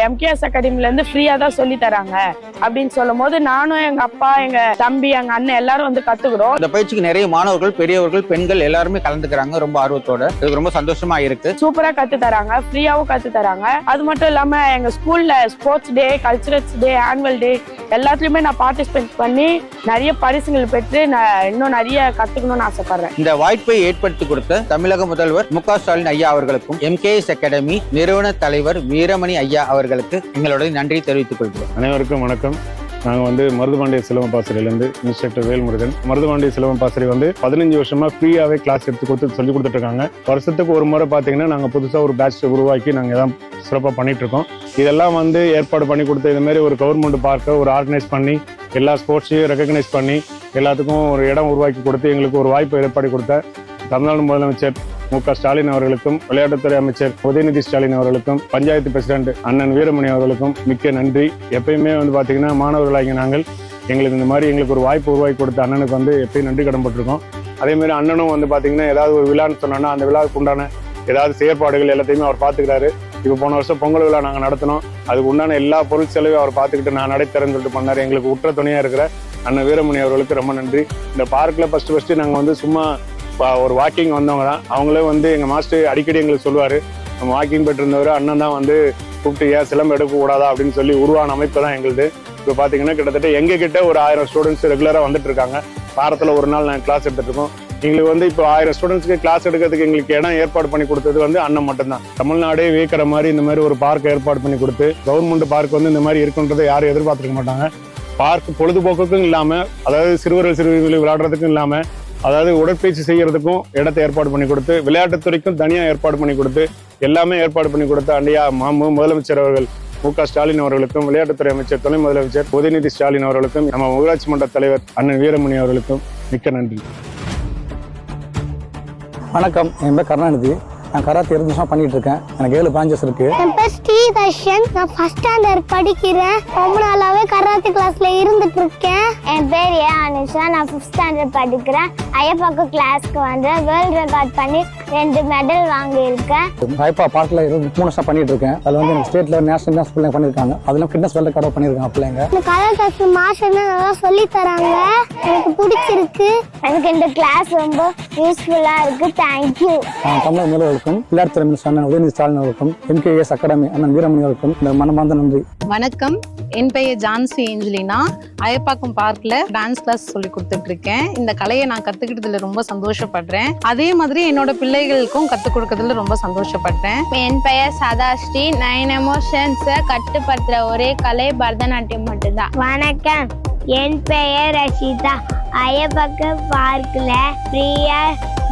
Speaker 25: எம்கேஎஸ் அகாடமில இருந்து ஃப்ரீயா தான் சொல்லி தராங்க அப்படின்னு சொல்லும் போது நானும் எங்க அப்பா எங்க தம்பி எங்க அண்ணன் எல்லாரும் வந்து கத்துக்கிறோம்.
Speaker 24: இந்த பயிற்சிக்கு நிறைய மாணவர்கள் பெரியவர்கள் பெண்கள் எல்லாருமே கலந்துக்கிறாங்க ரொம்ப ஆர்வத்தோட. இது ரொம்ப சந்தோஷமா இருக்கு.
Speaker 25: சூப்பரா கத்து தராங்க ஃப்ரீயாவும் கத்து தராங்க அது மட்டும் இல்லாம எங்க ஸ்கூல்ல sports day culturals day annual day எல்லாத்துலயுமே நான் பார்ட்டிசிபேட் பண்ணி நிறைய பரிசுகள் பெற்று நான் இன்னும் நிறைய கத்துக்கணும்னு ஆசைப்படுறேன்.
Speaker 24: இந்த வாய்ப்பை ஏற்படுத்தி கொடுத்த தமிழக முதல்வர் மு க ஸ்டாலின் ஐயா அவர்களுக்கும் எம்கேஎஸ் அகாடமி நிறுவன தலைவர் வீரமணி ஐயா அவர்களுக்கு எங்களுடைய நன்றி தெரிவித்துக் கொள்கிறோம்.
Speaker 26: அனைவருக்கும் வணக்கம். நாங்கள் வந்து மருதுபாண்டிய சிலம்பம் பாசறையிலேருந்து இன்ஸ்ட்ரக்டர் வேல்முருகன். மருதுபாண்டிய சிலம்பம் பாசறை வந்து பதினஞ்சு வருஷமாக ஃப்ரீயாகவே கிளாஸ் எடுத்து கொடுத்து சொல்லி கொடுத்துட்ருக்காங்க. வருஷத்துக்கு ஒரு முறை பார்த்தீங்கன்னா நாங்கள் புதுசாக ஒரு பேட்ச் உருவாக்கி நாங்கள் எல்லாம் சிறப்பாக பண்ணிகிட்ருக்கோம் இதெல்லாம் வந்து ஏற்பாடு பண்ணி கொடுத்து இதுமாரி ஒரு கவர்மெண்ட் பார்க்கை ஒரு ஆர்கனைஸ் பண்ணி எல்லா ஸ்போர்ட்ஸையும் ரெக்கக்னைஸ் பண்ணி எல்லாத்துக்கும் ஒரு இடம் உருவாக்கி கொடுத்து எங்களுக்கு ஒரு வாய்ப்பு ஏற்பாடு கொடுத்த தமிழ்நாடு முதலமைச்சர் மு க ஸ்டாலின் அவர்களுக்கும் விளையாட்டுத்துறை அமைச்சர் உதயநிதி ஸ்டாலின் அவர்களுக்கும் பஞ்சாயத்து பிரசிடண்ட் அண்ணன் வீரமணி அவர்களுக்கும் மிக்க நன்றி. எப்பயுமே வந்து பார்த்தீங்கன்னா மாணவர்களாகிய நாங்கள் எங்களுக்கு இந்த மாதிரி எங்களுக்கு ஒரு வாய்ப்பு உருவாக்கி கொடுத்த அண்ணனுக்கு வந்து எப்பயும் நன்றி கடன்பட்டிருக்கோம். அதே மாதிரி அண்ணனும் வந்து பார்த்தீங்கன்னா ஏதாவது ஒரு விழான்னு சொன்னோன்னா அந்த விழாவுக்கு உண்டான ஏதாவது செயற்பாடுகள் எல்லாத்தையுமே அவர் பார்த்துக்கிறாரு இப்போ போன வருஷம் பொங்கல் விழா நாங்கள் நடத்தினோம். அதுக்கு உண்டான எல்லா பொருள் செலவையும் அவர் பார்த்துக்கிட்டு நான் நடைத்தரேன்னு சொல்லிட்டு பண்ணார். எங்களுக்கு உற்ற துணையாக இருக்கிற அண்ணன் வீரமணி அவர்களுக்கு ரொம்ப நன்றி. இந்த பார்க்கில் ஃபஸ்ட்டு ஃபஸ்ட்டு நாங்கள் வந்து சும்மா ஒரு வாக்கிங் வந்தவங்க தான் அவங்களே வந்து எங்கள் மாஸ்டர் அடிக்கடி எங்களுக்கு சொல்லுவார் நம்ம வாக்கிங் பெற்றிருந்தவர் அண்ணன் தான் வந்து கூப்பிட்டு ஏன் சிலம்பு எடுக்கக்கூடாதா அப்படின்னு சொல்லி உருவான அமைப்பு தான் எங்களுது. இப்போ பார்த்தீங்கன்னா கிட்டத்தட்ட எங்கள் கிட்டே ஒரு ஆயிரம் ஸ்டூடெண்ட்ஸ் ரெகுலராக வந்துட்டு இருக்காங்க வாரத்தில் ஒரு நாள் நாங்கள் கிளாஸ் எடுத்துருக்கோம் இருக்கோம். எங்களுக்கு வந்து இப்போ ஆயிரம் ஸ்டூடெண்ட்ஸ்க்கு கிளாஸ் எடுக்கிறதுக்கு எங்களுக்கு இடம் ஏற்பாடு பண்ணி கொடுத்தது வந்து அண்ணன் மட்டும்தான். தமிழ்நாடே வியக்கிற மாதிரி இந்த மாதிரி ஒரு பார்க் ஏற்பாடு பண்ணி கொடுத்து கவர்மெண்ட் பார்க் வந்து இந்த மாதிரி இருக்குன்றதை யாரும் எதிர்பார்த்துருக்க மாட்டாங்க. பார்க் பொழுதுபோக்குக்கும் இல்லாமல் அதாவது சிறுவர்கள் சிறுவர்கள் விளையாடுறதுக்கும் இல்லாமல் அதாவது உடற்பயிற்சி செய்யறதுக்கும் இடத்தை ஏற்பாடு பண்ணி கொடுத்து விளையாட்டுத்துறைக்கும் தனியாக ஏற்பாடு பண்ணி கொடுத்து எல்லாமே ஏற்பாடு பண்ணி கொடுத்த அண்டையா மாமு முதலமைச்சர் அவர்கள் மு க. ஸ்டாலின் அவர்களுக்கும் விளையாட்டுத்துறை அமைச்சர் துணை முதலமைச்சர் உதயநிதி ஸ்டாலின் அவர்களுக்கும் நம்ம ஊராட்சி மன்ற தலைவர் அண்ணன் வீரமணி அவர்களுக்கும் மிக்க நன்றி.
Speaker 20: வணக்கம். என் பேர் கருணாநிதி. நான் கராத்தே இருந்து வருஷம் பண்ணிட்டு இருக்கேன் எனக்கு ஏழு பிரான்ச்சஸ் இருக்கு.
Speaker 9: என் பேர் ஸ்ரீ தர்ஷன் நான் ஃபர்ஸ்ட் ஸ்டாண்டர்ட் படிக்கிறேன். ரொம்ப நாளாவே கராத்தே கிளாஸ்ல இருந்துட்டு இருக்கேன் என் பேர் ஏ அனுஷா. நான் ஃபிஃப்த் ஸ்டாண்டர்ட் படிக்கிறேன். ஐயப்பாக்கு கிளாஸ்க்கு வந்து வேர்ல்ட் ரெக்கார்ட் பண்ணி ரெண்டு மெடல் வாங்கியிருக்கேன்.
Speaker 20: ராய்ப்பா பார்க்கில் மூணு வருஷம் பண்ணிட்டு இருக்கேன் அதில் வந்து எனக்கு ஸ்டேட்ல நேஷனல் டான்ஸ் பிள்ளைங்க பண்ணியிருக்காங்க அதெல்லாம் ஃபிட்னஸ் வேர்ல்ட் ரெக்கார்ட் பண்ணியிருக்காங்க பிள்ளைங்க.
Speaker 9: இந்த கராத்தே மாஸ்டர் நல்லா சொல்லி தராங்க. எனக்கு பிடிச்சிருக்கு. எனக்கு இந்த கிளாஸ் ரொம்ப யூஸ்ஃபுல்லா இருக்கு. தேங்க்யூ
Speaker 20: தமிழக முதல்வருக்கும் விளையாட்டுத்துறை மினிஸ்டர் அண்ணன் உதயநிதி ஸ்டாலின் அவர்களுக்கும் எம்கேஎஸ் அகாடமி அண்ணன் வீரமணி அவர்களுக்கும் இந்த மனமார்ந்த நன்றி.
Speaker 27: வணக்கம். என் பெயர் ஜான்சி ஏஞ்சலினா. அயப்பாக்கம் பார்க்ல டான்ஸ் கிளாஸ் சொல்லி கொடுத்துட்டு இருக்கேன். இந்த கலையை நான் கத்துக்கிட்டதுல ரொம்ப சந்தோஷப்படுறேன். அதே மாதிரி என்னோட பிள்ளைகளுக்கும் கத்துக் கொடுக்கறதுல ரொம்ப சந்தோஷப்படுறேன்
Speaker 9: என் பெயர் சதாஸ்ரீ. நைன் எமோஷன்ஸை கட்டுப்படுத்துற ஒரே கலை பரதநாட்டியம் மட்டும்தான். வணக்கம். என் பெயர் ரஷிதா. அயப்பக்க பார்க்கில் ஃப்ரீயா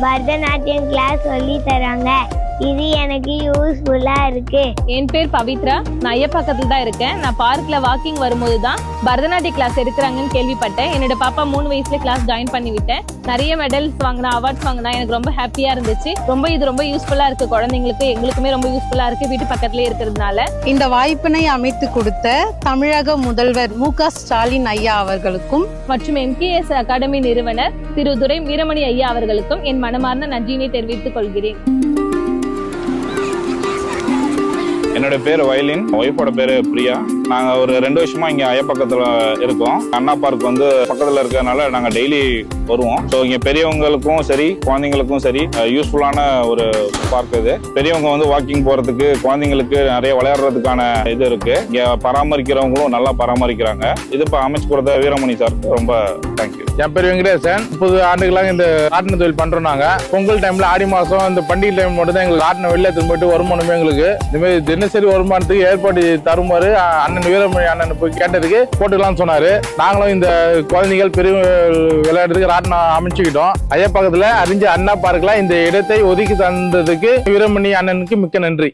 Speaker 9: பரதநாட்டியம் கிளாஸ் சொல்லி தராங்க.
Speaker 28: இது எனக்கு யூஸ்ஃபுல்லா இருக்கு.
Speaker 29: என் பேர் பவித்ரா. நான் ஐயப்பாக்கத்தில் தான் இருக்கேன். நான் பார்க்ல வாக்கிங் வரும்போது தான் பரதநாட்டிய கிளாஸ் எடுக்கிறாங்கன்னு கேள்விப்பட்டேன். என்னோட பாப்பா மூணு வயசுல கிளாஸ் ஜாயின் பண்ணி விட்டேன் நிறைய மெடல்ஸ் வாங்கினா அவார்ட்ஸ் வாங்கினா எனக்கு ரொம்ப ஹாப்பியா இருந்துச்சு. ரொம்ப இது ரொம்ப யூஸ்ஃபுல்லா இருக்கு. குழந்தைங்களுக்கு எங்களுக்குமே ரொம்ப யூஸ்ஃபுல்லா இருக்கு. வீட்டு பக்கத்துலயே இருக்கிறதுனால.
Speaker 27: இந்த வாய்ப்பினை அமைத்து கொடுத்த தமிழக முதல்வர் மு க ஸ்டாலின் ஐயா அவர்களுக்கும்
Speaker 29: மற்றும் எம்கேஎஸ் அகாடமி நிறுவனர் திரு துரை வீரமணி ஐயா அவர்களுக்கும் என் மனமார்ந்த நன்றியினை தெரிவித்துக் கொள்கிறேன்.
Speaker 30: என்னோட பேர் வயலின். ஒய்ஃபோட பேரு பிரியா. நாங்க ஒரு ரெண்டு வருஷமா இங்க அயப்பக்கத்துல இருக்கோம். அண்ணா பார்க் வந்து பக்கத்துல இருக்கறனால நாங்க டெய்லி வருவோம். ஸோ இங்க பெரியவங்களுக்கும் சரி குழந்தைங்களுக்கும் சரி யூஸ்ஃபுல்லான ஒரு பார்க் இது. பெரியவங்க வந்து வாக்கிங் போறதுக்கு குழந்தைங்களுக்கு நிறைய விளையாடுறதுக்கான இது இருக்கு. இங்க பராமரிக்கிறவங்களும் நல்லா பராமரிக்கிறாங்க. இது இப்போ அமைச்சு கொடுத்த வீரமணி சார் ரொம்ப தேங்க்யூ
Speaker 31: என் பேர் வெங்கடேசன். முப்பது ஆண்டுகளாக இந்த காட்டின தொழில் பண்றோம் நாங்க. பொங்கல் டைம்ல ஆடி மாசம் இந்த பண்டிகை டைம் மட்டும் தான் எங்களுக்கு காட்டின வெளில திரும்பிட்டு வருமானமே எங்களுக்கு. இந்த மாதிரி தினசரி வருமானத்துக்கு ஏற்பாடு தருமாறு அண்ணன் அண்ணன் வீரமணி அண்ணன் போய் கேட்டதுக்கு போட்டுக்கலாம்னு சொன்னாரு. நாங்களும் இந்த குழந்தைகள் பெரிய விளையாடுறதுக்கு ராட்டினம் அமைச்சுக்கிட்டோம். ஐயப்பக்கத்துல அறிஞ்ச அண்ணா பார்க்கல இந்த இடத்தை ஒதுக்கி தந்ததுக்கு வீரமணி அண்ணனுக்கு மிக்க நன்றி.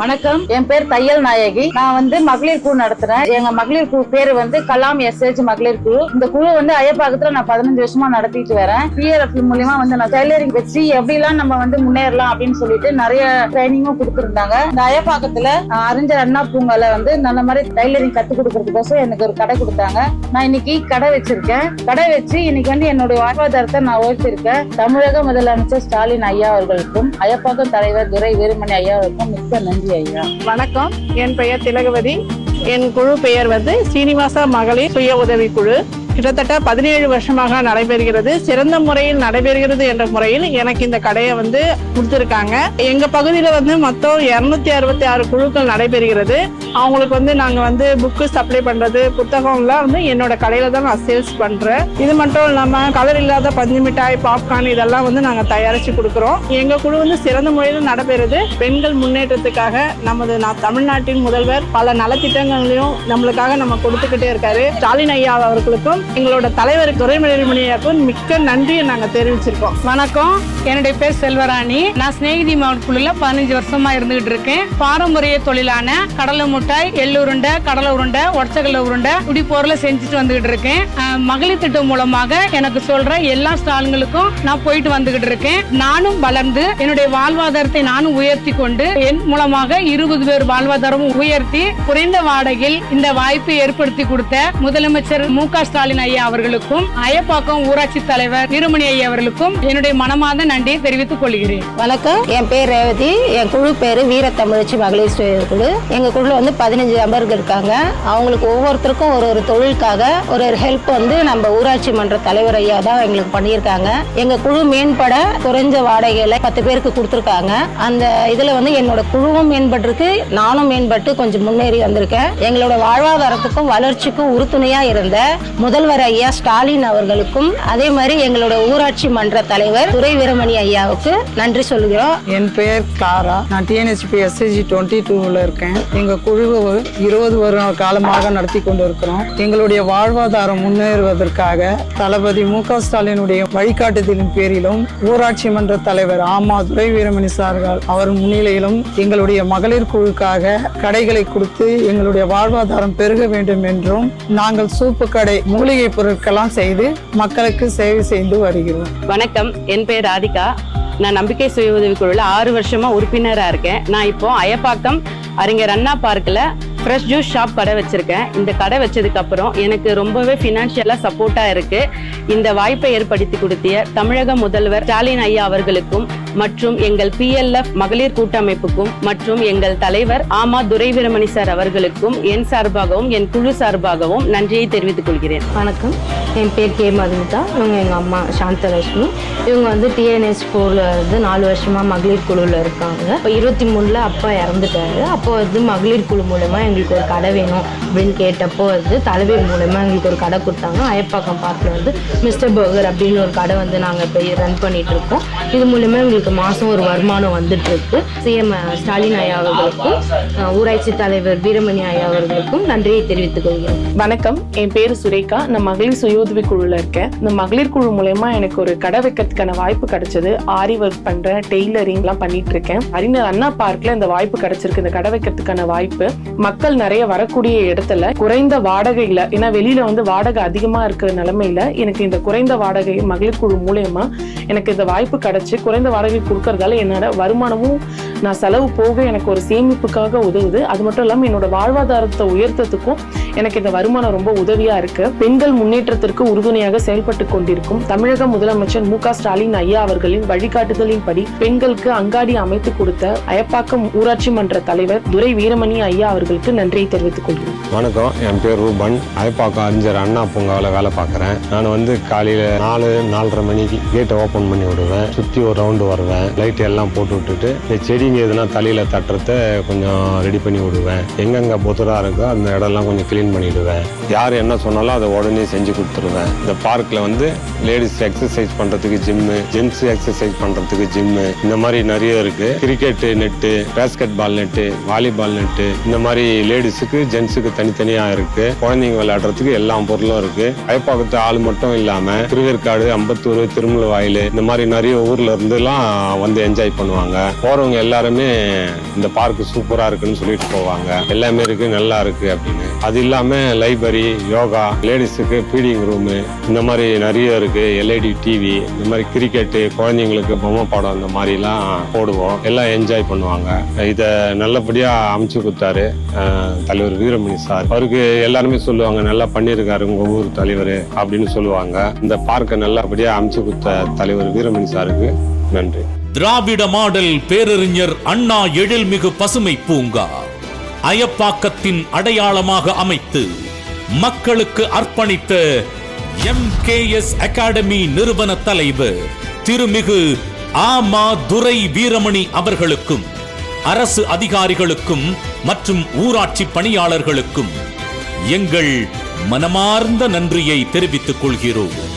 Speaker 32: வணக்கம். என் பேர் தையல் நாயகி. நான் வந்து மகளிர் குழு நடத்துறேன். எங்க மகளிர் குழு பேரு வந்து கலாம் எஸ்ஹெச் மகளிர் குழு. இந்த குழு வந்து அயப்பாக்கத்துல நான் பதினஞ்சு வருஷமா நடத்திட்டு வரேன். பிஆர்எஃப் மூலியமா வந்து நான் டெய்லரிங் வச்சு எப்படிலாம் நம்ம வந்து முன்னேறலாம் அப்படின்னு சொல்லிட்டு நிறைய ட்ரைனிங்கும் கொடுத்துருந்தாங்க. இந்த அயப்பாக்கத்துல அறிஞர் அண்ணா பூங்கால வந்து நல்ல மாதிரி டைலரிங் கத்து கொடுக்கறதுக்கோசம் எனக்கு ஒரு கடை கொடுத்தாங்க. நான் இன்னைக்கு கடை வச்சிருக்கேன். கடை வச்சு இன்னைக்கு வந்து என்னுடைய வாழ்வாதாரத்தை நான் உயர்த்திருக்கேன். தமிழக முதலமைச்சர் ஸ்டாலின் ஐயா அவர்களுக்கும் அயப்பாக்கம் தலைவர் துரை வீரமணி ஐயா அவருக்கும் மிக்க நன்றி. ஐயா.
Speaker 33: வணக்கம். என் பெயர் திலகவதி. என் குழு பெயர் வந்து சீனிவாசா மகளிர் சுய உதவி குழு கிட்டத்தட்ட பதினேழு வருஷமாக நடைபெறுகிறது. சிறந்த முறையில் நடைபெறுகிறது என்ற முறையில் எனக்கு இந்த கடையை வந்து கொடுத்துருக்காங்க. எங்க பகுதியில வந்து மொத்தம் இருநூத்தி அறுபத்தி ஆறு குழுக்கள் நடைபெறுகிறது. அவங்களுக்கு வந்து நாங்க வந்து புக்கு சப்ளை பண்றது புத்தகம்லாம் வந்து என்னோட கடையில தான் நான் சேல்ஸ் பண்றேன். இது மட்டும் இல்லாம கலர் இல்லாத பஞ்சு மிட்டாய் பாப்கார்ன் இதெல்லாம் வந்து நாங்க தயாரிச்சு கொடுக்குறோம். எங்க குழு வந்து சிறந்த முறையில் நடைபெறுது. பெண்கள் முன்னேற்றத்துக்காக நமது நான் தமிழ்நாட்டின் முதல்வர் பல நலத்திட்டங்களையும் நம்மளுக்காக நம்ம கொடுத்துக்கிட்டே இருக்காரு. ஸ்டாலின் ஐயா அவர்களுக்கும் எங்களோட தலைவர் துறைமணியாக்கும் மிக்க நன்றியை நாங்கள் தெரிவிச்சிருக்கோம்.
Speaker 21: வணக்கம். என்னுடைய பேர் செல்வராணி. நான் ஸ்நேகிதி மாவட்ட குழுல பதினஞ்சு வருஷமா இருந்துகிட்டு இருக்கேன். பாரம்பரிய தொழிலான கடலை முட்டாய் எள்ளு உருண்டை கடலை உருண்டை ஒடச்சக்கல்ல உருண்டை இப்படி பொருளை செஞ்சுட்டு வந்துகிட்டு இருக்கேன். மகளிர் திட்டம் மூலமாக எனக்கு சொல்ற எல்லா ஸ்டாலுங்களுக்கும் நான் போயிட்டு வந்துகிட்டு இருக்கேன். நானும் வளர்ந்து என்னுடைய வாழ்வாதாரத்தை நானும் உயர்த்தி கொண்டு என் மூலமாக இருபது பேர் வாழ்வாதாரமும் உயர்த்தி குறைந்த வாடகையில் இந்த வாய்ப்பை ஏற்படுத்தி கொடுத்த முதலமைச்சர் மு க ஸ்டாலின் ஐயா அவர்களுக்கும் அயப்பாக்கம் ஊராட்சி தலைவர் திருமணி ஐயா அவர்களுக்கும் என்னுடைய மனமார்ந்த நன்றியை தெரிவித்துக் கொள்கிறேன்.
Speaker 34: வணக்கம். என் பேர் ரேவதி. என் குழு பேர் வீர தமிழச்சி மகளிர் சுய குழு. எங்க குழுல வந்து பதினஞ்சு நபர்கள் இருக்காங்க. அவங்களுக்கு ஒவ்வொருத்தருக்கும் ஒரு ஒரு தொழிலுக்காக ஒரு ஒரு ஹெல்ப் வந்து நம்ம ஊராட்சி மன்ற தலைவர் ஐயா தான் எங்களுக்கு பண்ணியிருக்காங்க. எங்க குழு மேம்பட குறைஞ்ச வாடகையில பத்து பேருக்கு கொடுத்துருக்காங்க. அந்த இதுல வந்து என்னோட குழுவும் மேம்பட்டிருக்கு. நானும் மேம்பட்டு கொஞ்சம் முன்னேறி வந்திருக்கேன். எங்களோட வாழ்வாதாரத்துக்கும் வளர்ச்சிக்கும் உறுதுணையா இருந்த முதல் முதல்வர் ஐயா ஸ்டாலின் அவர்களுக்கும் அதே மாதிரி எங்களோட ஊராட்சி மன்ற தலைவர் துரை வீரமணி ஐயாவுக்கு நன்றி சொல்கிறோம்.
Speaker 35: என் பெயர் கிளாரா நான் டிஎன்எஸ்பி எஸ்எஸ்ஜி டுவெண்ட்டி டூவில் இருக்கேன். எங்கள் குழுவை இருபது வருட காலமாக நடத்தி கொண்டு இருக்கிறோம் எங்களுடைய வாழ்வாதாரம் முன்னேறுவதற்காக தளபதி மு க ஸ்டாலினுடைய வழிகாட்டுதலின் பேரிலும் ஊராட்சி மன்ற தலைவர் ஆமா துரை வீரமணி சார்கள் அவர் முன்னிலையிலும் எங்களுடைய மகளிர் குழுக்காக கடைகளை கொடுத்து எங்களுடைய வாழ்வாதாரம் பெருக வேண்டும் என்றும் நாங்கள் சூப்பு கடை மூலிகை பொருட்கள்லாம் செய்து மக்களுக்கு சேவை செய்து வருகிறோம்.
Speaker 36: வணக்கம். என் பெயர் ராதிகா. நான் நம்பிக்கை சுய உதவிக்குழுவில் ஆறு வருஷமா உறுப்பினராக இருக்கேன். நான் இப்போ அயப்பாக்கம் அறிஞர் அண்ணா பார்க்கில் ஃப்ரெஷ் ஜூஸ் ஷாப் கடை வச்சுருக்கேன். இந்த கடை வச்சதுக்கப்புறம் எனக்கு ரொம்பவே ஃபினான்ஷியலாக சப்போர்ட்டாக இருக்குது இந்த வாய்ப்பை ஏற்படுத்தி கொடுத்திய தமிழக முதல்வர் ஸ்டாலின் ஐயா அவர்களுக்கும் மற்றும் எங்கள் பிஎல்எஃப் மகளிர் கூட்டமைப்புக்கும் மற்றும் எங்கள் தலைவர் ஆமா துரைவிரமணி சார் அவர்களுக்கும் என் சார்பாகவும் என் குழு சார்பாகவும் நன்றியை தெரிவித்துக் கொள்கிறேன்.
Speaker 37: வணக்கம். என் பேர் கே மதுமிதா. இவங்க எங்கள் அம்மா சாந்தலட்சுமி. இவங்க வந்து டிஎன்எஸ் ஃபோரில் வந்து நாலு வருஷமாக மகளிர் குழுவில் இருக்காங்க. இப்போ இருபத்தி மூணில் அப்பா இறந்துட்டாரு. அப்போ வந்து மகளிர் குழு மூலமாக எங்களுக்கு ஒரு கடை வேணும் அப்படின்னு கேட்டப்போ வந்து தலைவர் மூலமா எங்களுக்கு ஒரு கடை கொடுத்தாங்க. அயப்பாக்கம் பார்க்கில் வந்து மிஸ்டர் பர்கர் அப்படின்னு ஒரு கடை வந்து நாங்கள் இப்போ ரன் பண்ணிட்டு இருக்கோம். இது மூலயமா எங்களுக்கு எங்களுக்கு மாதம் ஒரு வருமானம் வந்துட்டு இருக்கு சிஎம் ஸ்டாலின் ஐயா அவர்களுக்கும் ஊராட்சி தலைவர் வீரமணி ஐயா அவர்களுக்கும் நன்றியை தெரிவித்துக் கொள்கிறேன்
Speaker 18: வணக்கம். என் பேரு சுரேகா. நான் மகளிர் சுய உதவி குழுல இருக்கேன். இந்த மகளிர் குழு மூலயமா எனக்கு ஒரு கடை வைக்கிறதுக்கான வாய்ப்பு கிடைச்சது. ஆரி ஒர்க் பண்ற டெய்லரிங் எல்லாம் பண்ணிட்டு இருக்கேன். அறிஞர் அண்ணா பார்க்ல இந்த வாய்ப்பு கிடைச்சிருக்கு. இந்த கடை வைக்கிறதுக்கான வாய்ப்பு. மக்கள் நிறைய வரக்கூடிய இடத்துல குறைந்த வாடகையில ஏன்னா வெளியில வந்து வாடகை அதிகமா இருக்கிற நிலைமையில எனக்கு இந்த குறைந்த வாடகை மகளிர் குழு மூலயமா எனக்கு இந்த வாய்ப்பு கிடைச்சு குறைந்த வாடகை கொடுக்கறதால என்னோட வருமானமும் நான் செலவு போக எனக்கு ஒரு சேமிப்புக்காக உதவுது. அது மட்டும் இல்லாமல் என்னோட வாழ்வாதாரத்தை உயர்த்தத்துக்கும் எனக்கு இந்த வருமானம் ரொம்ப உதவியா இருக்கு. பெண்கள் முன்னேற்றத்திற்கு உறுதுணையாக செயல்பட்டு கொண்டிருக்கும் தமிழக முதலமைச்சர் மு ஸ்டாலின் ஐயா அவர்களின் வழிகாட்டுதலின்படி பெண்களுக்கு அங்காடி அமைத்து கொடுத்த அயப்பாக்கம் ஊராட்சி மன்ற தலைவர் துரை வீரமணி ஐயா அவர்களுக்கு நன்றியை தெரிவித்துக் கொள்கிறேன்.
Speaker 38: வணக்கம். என் பேர் ரூபன். அயப்பாக்கம் அறிஞர் அண்ணா பூங்காவில் வேலை பார்க்குறேன். நான் வந்து காலையில் நாலு நாலரை மணிக்கு கேட்டை ஓப்பன் பண்ணி விடுவேன். சுற்றி ஒரு ரவுண்டு வருவேன் லைட் எல்லாம் போட்டு விட்டுட்டு இந்த செடிங்க எதுனா தலையில் தட்டுறத கொஞ்சம் ரெடி பண்ணி விடுவேன். எங்கெங்கே புத்தராக இருக்கோ அந்த இடம்லாம் கொஞ்சம் க்ளீன் பண்ணிவிடுவேன் யார் என்ன சொன்னாலும் அதை உடனே செஞ்சு கொடுத்துருவேன். இந்த பார்க்கில் வந்து லேடிஸ் எக்ஸசைஸ் பண்ணுறதுக்கு ஜிம்மு ஜென்ஸ் எக்ஸசைஸ் பண்ணுறதுக்கு ஜிம்மு இந்த மாதிரி நிறைய இருக்குது cricket net basketball net volleyball net இந்த மாதிரி லேடிஸுக்கு ஜென்ஸுக்கு தனித்தனியாக இருக்கு. குழந்தைங்க விளையாடுறதுக்கு எல்லா பொருளும் இருக்கு. ஐப்பாக்கத்து ஆள் மட்டும் இல்லாமல் திருவேற்காடு அம்பத்தூர் திருமலவாயில் இந்த மாதிரி நிறைய ஊர்ல இருந்துலாம் வந்து என்ஜாய் பண்ணுவாங்க. போறவங்க எல்லாருமே இந்த பார்க் சூப்பரா இருக்குன்னு சொல்லிட்டு போவாங்க. எல்லாமே இருக்கு நல்லா இருக்கு அப்படின்னு. அது இல்லாம லைப்ரரி யோகா லேடிஸுக்கு ஃபீடிங் ரூமு இந்த மாதிரி நிறைய இருக்கு. எல்ஐடி டிவி இந்த மாதிரி கிரிக்கெட்டு குழந்தைங்களுக்கு பொம்மை படம் இந்த மாதிரிலாம் போடுவோம். எல்லாம் என்ஜாய் பண்ணுவாங்க. இதை நல்லபடியா அமைச்சு கொடுத்தாரு தலைவர் வீரமணி சார். அவருக்கு எல்லாருமே சொல்லுவாங்க நல்லா பண்ணியிருக்காரு உங்க ஊர் தலைவர் அப்படின்னு சொல்லுவாங்க. இந்த பார்க்கை நல்லபடியா அமைச்சு கொடுத்த தலைவர் வீரமணி சாருக்கு நன்றி.
Speaker 39: திராவிட மாடல் பேரறிஞர் அண்ணா எழில்மிகு பசுமை பூங்கா அயப்பாக்கத்தின் அடையாளமாக அமைத்து மக்களுக்கு அர்ப்பணித்த எம் கே எஸ் அகாடமி நிறுவன தலைவர் திருமிகு ஆமா துரை வீரமணி அவர்களுக்கும் அரசு அதிகாரிகளுக்கும் மற்றும் ஊராட்சி பணியாளர்களுக்கும் எங்கள் மனமார்ந்த நன்றியை தெரிவித்துக் கொள்கிறோம்.